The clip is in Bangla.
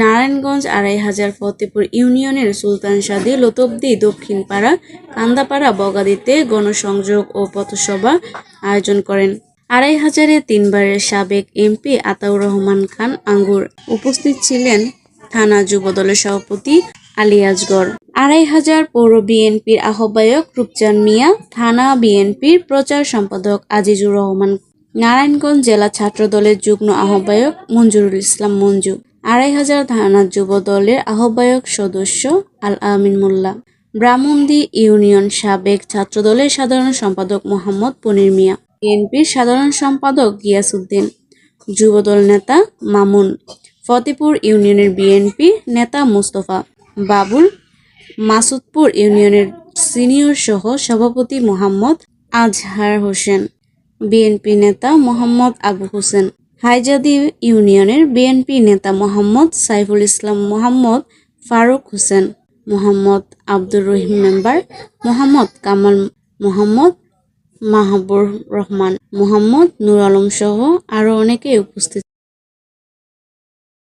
নারায়ণগঞ্জ আড়াই হাজার ফতেপুর ইউনিয়নের সুলতানসাদি লতবদি দক্ষিণপাড়া কান্দাপাড়া বগাদিতে গণসংযোগ ও পথসভা আয়োজন করেন। আড়াই হাজারে তিনবারের সাবেক এমপি আতাউর রহমান খান আঙ্গুর। উপস্থিত ছিলেন থানা যুবদলের সভাপতি আলী আজগর। আড়াই হাজার পৌর বিএনপির আহ্বায়ক রূপচাঁদ মিয়া, থানা বিএনপির প্রচার সম্পাদক আজিজুর রহমান, নারায়ণগঞ্জ জেলা ছাত্রদলের যুগ্ম আহ্বায়ক মঞ্জুরুল ইসলাম মঞ্জু। আড়াই হাজার থানা যুব দলের আহ্বায়ক সদস্য আল আমিন মোল্লা। ব্রাহ্মণদি ইউনিয়ন সাবেক ছাত্রদলের সাধারণ সম্পাদক মোহাম্মদ পনির মিয়া। বিএনপির সাধারণ সম্পাদক গিয়াসউদ্দিন। যুবদল নেতা মামুন। ফতেপুর ইউনিয়নের বিএনপি নেতা মোস্তফা। বাবুল মাসুদপুর ইউনিয়নের সিনিয়র সহ সভাপতি মোহাম্মদ আজহার হোসেন। বিএনপি নেতা মোহাম্মদ আবু হোসেন। হাইজাদি ইউনিয়নের বিএনপি নেতা মোহাম্মদ সাইফুল ইসলাম মোহাম্মদ ফারুক হোসেন, মোহাম্মদ আব্দুর রহিম মেম্বার, মোহাম্মদ কামাল মোহাম্মদ মাহবুর রহমান, মোহাম্মদ নুর আলম সহ আরও অনেকেই উপস্থিত